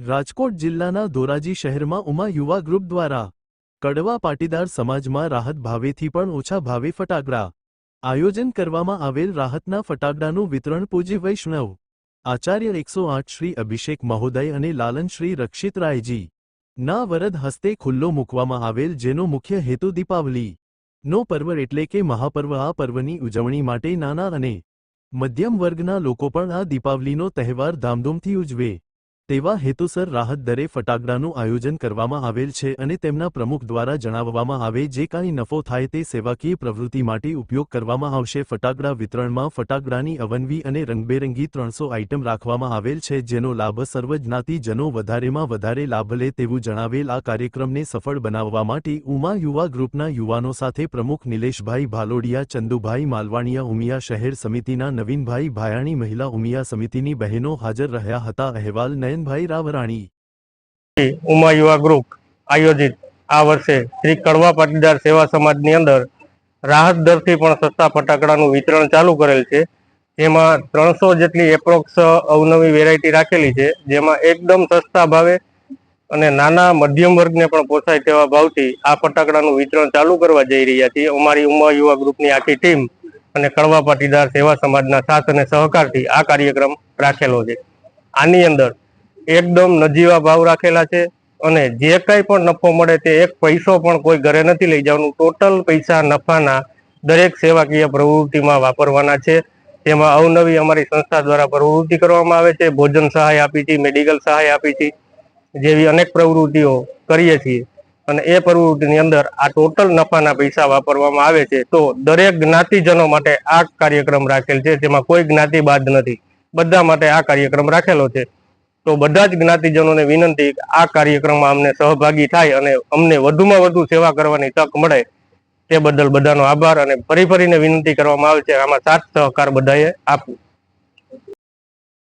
રાજકોટ જિલ્લાના ધોરાજી શહેરમાં ઉમા યુવા ગ્રુપ દ્વારા કડવા પાટીદાર સમાજમાં રાહત ભાવેથી પણ ઓછા ભાવે ફટાકડા આયોજન કરવામાં આવેલ રાહતના ફટાકડાનું વિતરણ પૂજ્ય વૈષ્ણવ આચાર્ય એકસો આઠ શ્રી અભિષેક મહોદય અને લાલન શ્રી રક્ષિત રાયજી ના વરદ હસ્તે ખુલ્લો મૂકવામાં આવેલ જેનો મુખ્ય હેતુ દીપાવલી નો પર્વ એટલે કે મહાપર્વ. આ પર્વની ઉજવણી માટે નાના અને મધ્યમ વર્ગના લોકો પણ આ દીપાવલીનો તહેવાર ધામધૂમથી ઉજવે. તેવા હેતુસર રાહત દરે ફટાકડાનું આયોજન કરવામાં આવેલ છે અને તેમના પ્રમુખ દ્વારા જણાવવામાં આવે જે કાંઈ નફો થાય તે સેવાકીય પ્રવૃત્તિ માટે ઉપયોગ કરવામાં આવશે. ફટાકડા વિતરણમાં ફટાકડાની અવનવી અને રંગબેરંગી ત્રણસો આઇટમ રાખવામાં આવેલ છે, જેનો લાભ સર્વજ્ઞાતિજનો વધારેમાં વધારે લાભ લે તેવું જણાવેલ આ કાર્યક્રમને સફળ બનાવવા માટે ઉમા યુવા ગ્રુપના યુવાનો સાથે પ્રમુખ નિલેશભાઈ ભાલોડિયા, ચંદુભાઈ માલવાણિયા, ઉમિયા શહેર સમિતિના નવીનભાઈ ભાયાણી, મહિલા ઉમિયા સમિતિની બહેનો હાજર રહ્યા હતા. અહેવાલ નયનભાઈ રાવરાણી. ઉમા યુવા ગ્રુપ આયોજિત આ વર્ષે શ્રી કડવા પાટીદાર સેવા સમાજની અંદર રાહત દરથી પણ સસ્તા ફટાકડાનું વિતરણ ચાલુ કરેલ છે. જેમાં ત્રણસો જેટલી એપ્રોક્સ અવનવી વેરાયટી રાખેલી છે, જેમાં એકદમ સસ્તા ભાવે અને નાના મધ્યમ વર્ગને પણ પોસાય તેવા ભાવથી આ ફટાકડાનું વિતરણ ચાલુ કરવા જઈ રહ્યા છીએ. અમારી ઉમા યુવા ગ્રુપની આખી ટીમ અને કડવા પાટીદાર સેવા સમાજના સાથ અને સહકારથી આ કાર્યક્રમ રાખેલો છે. આની અંદર એકદમ નજીવા ભાવ રાખેલા છે અને જે કાંઈ પણ નફો મળે તે એક પૈસો પણ કોઈ ઘરે નથી લઈ જવાનું. ટોટલ પૈસા નફાના દરેક સેવાકીય પ્રવૃત્તિમાં વાપરવાના છે. તેમાં અવનવી અમારી સંસ્થા દ્વારા પ્રવૃત્તિ કરવામાં આવે છે. ભોજન સહાય આપી છે મેડિકલ સહાય આપી છે જેવી અનેક પ્રવૃત્તિઓ કરીએ છીએ. અને એ પ્રવૃત્તિની અંદર આ ટોટલ નફાના પૈસા વાપરવામાં આવે છે. તો દરેક જ્ઞાતિજનો માટે આ કાર્યક્રમ રાખેલ છે. જેમાં કોઈ જ્ઞાતિ બાદ નથી. બધા માટે આ કાર્યક્રમ રાખેલો છે. તો બધા જ જ્ઞાતિજનોને વિનંતી આ કાર્યક્રમમાં અમને સહભાગી થાય અને અમને વધુમાં વધુ સેવા કરવાની તક મળે તે બદલ બધાનો આભાર અને ફરી ફરીને વિનંતી કરવામાં આવે છે. આમાં સાથ સહકાર બધાએ આપવું.